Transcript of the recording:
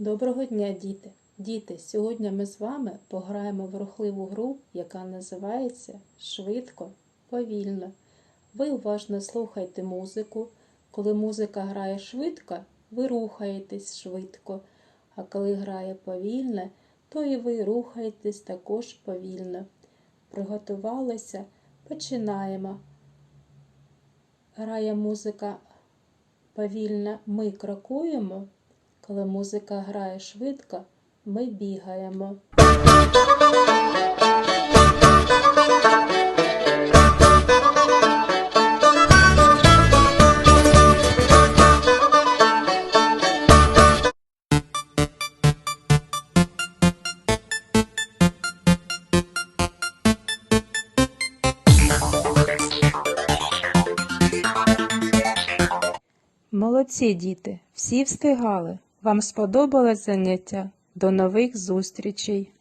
Доброго дня, діти! Діти, сьогодні ми з вами пограємо в рухливу гру, яка називається Швидко, повільно. Ви уважно слухайте музику. Коли музика грає швидко, ви рухаєтесь швидко, а коли грає повільно, то і ви рухаєтесь також повільно. Приготувалися? Починаємо. Грає музика повільно, ми крокуємо. Коли музика грає швидко, ми бігаємо. Молодці, діти, всі встигали. Вам сподобалось заняття? До нових зустрічей!